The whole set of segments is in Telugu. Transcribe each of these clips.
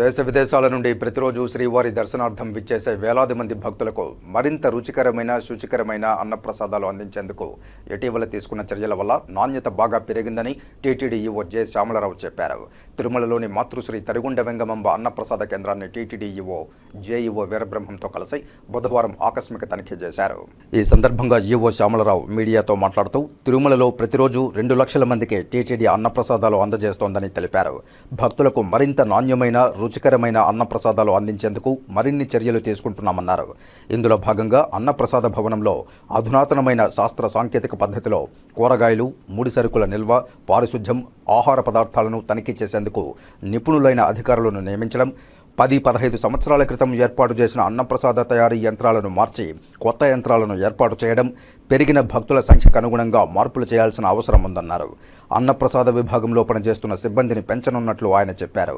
దేశ విదేశాల నుండి ప్రతిరోజు శ్రీవారి దర్శనార్థం విచ్చేసే వేలాది మంది భక్తులకు మరింత రుచికరమైన శుచికరమైన అన్నప్రసాదాలు అందించేందుకు ఇటీవల తీసుకున్న చర్యల వల్ల నాణ్యత బాగా పెరిగిందని టీటీడీ ఈవో జె. శ్యామలరావు చెప్పారు. తిరుమలలోని మాతృశ్రీ తరిగుండ వెంగమంబ అన్నప్రసాద కేంద్రాన్ని టీటీడీ ఈవో జేఈఓ వీరబ్రహ్మంతో కలిసి బుధవారం ఆకస్మిక తనిఖీ చేశారు. ఈ సందర్భంగా ఈవో శ్యామలరావు మీడియాతో మాట్లాడుతూ తిరుమలలో ప్రతిరోజు రెండు లక్షల మందికి టీటీడీ అన్నప్రసాదాలు అందజేస్తోందని తెలిపారు. భక్తులకు మరింత నాణ్యమైన రుచికరమైన అన్నప్రసాదాలు అందించేందుకు మరిన్ని చర్యలు తీసుకుంటున్నామన్నారు. ఇందులో భాగంగా అన్నప్రసాద భవనంలో అధునాతనమైన శాస్త్ర సాంకేతిక పద్ధతిలో కూరగాయలు ముడి సరుకుల నిల్వ పారిశుధ్యం ఆహార పదార్థాలను తనిఖీ చేసేందుకు నిపుణులైన అధికారులను నియమించడం పది పదహైదు సంవత్సరాల క్రితం ఏర్పాటు చేసిన అన్నప్రసాద తయారీ యంత్రాలను మార్చి కొత్త యంత్రాలను ఏర్పాటు చేయడం పెరిగిన భక్తుల సంఖ్యకు అనుగుణంగా మార్పులు చేయాల్సిన అవసరం ఉందన్నారు. అన్నప్రసాద విభాగంలో పనిచేస్తున్న సిబ్బందిని పెంచనున్నట్లు ఆయన చెప్పారు.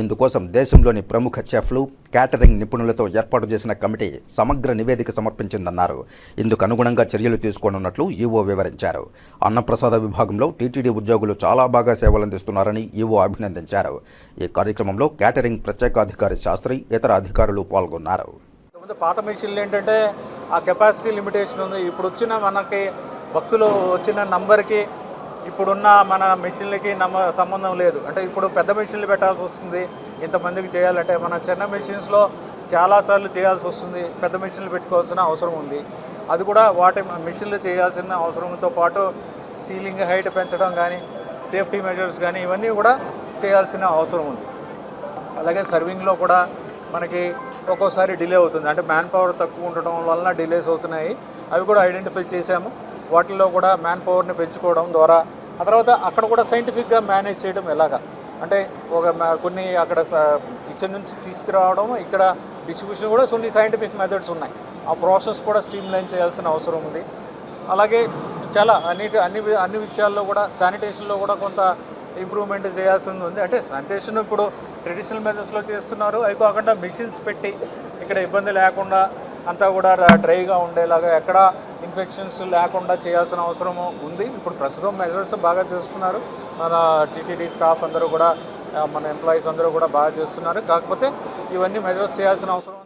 ఇందుకోసం దేశంలోని ప్రముఖ చెఫ్లు క్యాటరింగ్ నిపుణులతో ఏర్పాటు చేసిన కమిటీ సమగ్ర నివేదిక సమర్పించిందన్నారు. ఇందుకు అనుగుణంగా చర్యలు తీసుకోనున్నట్లు ఈవో వివరించారు. అన్నప్రసాద విభాగంలో టీటీడీ ఉద్యోగులు చాలా బాగా సేవలందిస్తున్నారని ఈవో అభినందించారు. ఈ కార్యక్రమంలో క్యాటరింగ్ ప్రత్యేకాధికారి శాస్త్రి ఇతర అధికారులు పాల్గొన్నారు. పాత మెషిన్లు ఏంటంటే ఆ కెపాసిటీ లిమిటేషన్ ఉంది. ఇప్పుడు వచ్చిన మనకి భక్తులు వచ్చిన నంబర్కి ఇప్పుడున్న మన మెషిన్లకి నమ్మ సంబంధం లేదు. అంటే ఇప్పుడు పెద్ద మెషిన్లు పెట్టాల్సి వస్తుంది. ఇంతమందికి చేయాలంటే మన చిన్న మెషిన్స్లో చాలాసార్లు చేయాల్సి వస్తుంది. పెద్ద మెషిన్లు పెట్టుకోవాల్సిన అవసరం ఉంది. అది కూడా వాటి మెషిన్లు చేయాల్సిన అవసరంతో పాటు సీలింగ్ హైట్ పెంచడం కానీ సేఫ్టీ మెజర్స్ కానీ ఇవన్నీ కూడా చేయాల్సిన అవసరం ఉంది. అలాగే సర్వింగ్లో కూడా మనకి ఒక్కోసారి డిలే అవుతుంది. అంటే మ్యాన్ పవర్ తక్కువ ఉండటం వలన డిలేస్ అవుతున్నాయి. అవి కూడా ఐడెంటిఫై చేశాము. వాటిల్లో కూడా మ్యాన్ పవర్ని పెంచుకోవడం ద్వారా. ఆ తర్వాత అక్కడ కూడా సైంటిఫిక్గా మేనేజ్ చేయడం ఎలాగా? అంటే ఒక కొన్ని అక్కడ కిచెన్ నుంచి తీసుకురావడం ఇక్కడ డిస్ట్రిబ్యూషన్ కూడా కొన్ని సైంటిఫిక్ మెథడ్స్ ఉన్నాయి. ఆ ప్రాసెస్ కూడా స్ట్రీమ్ లైన్ చేయాల్సిన అవసరం ఉంది. అలాగే చాలా అన్ని అన్ని అన్ని విషయాల్లో కూడా శానిటేషన్లో కూడా కొంత ఇంప్రూవ్మెంట్ చేయాల్సి ఉంది. అంటే శానిటేషన్ ఇప్పుడు ట్రెడిషనల్ మెథడ్స్లో చేస్తున్నారు. అవి కాకుండా మిషన్స్ పెట్టి ఇక్కడ ఇబ్బంది లేకుండా అంతా కూడా డ్రైగా ఉండేలాగా ఎక్కడ ఇన్ఫెక్షన్స్ లేకుండా చేయాల్సిన అవసరం ఉంది. ఇప్పుడు ప్రస్తుతం మెజర్స్ బాగా చేస్తున్నారు. మన టీటీడీ స్టాఫ్ అందరూ కూడా మన ఎంప్లాయీస్ అందరూ కూడా బాగా చేస్తున్నారు. కాకపోతే ఇవన్నీ మెజర్స్ చేయాల్సిన అవసరం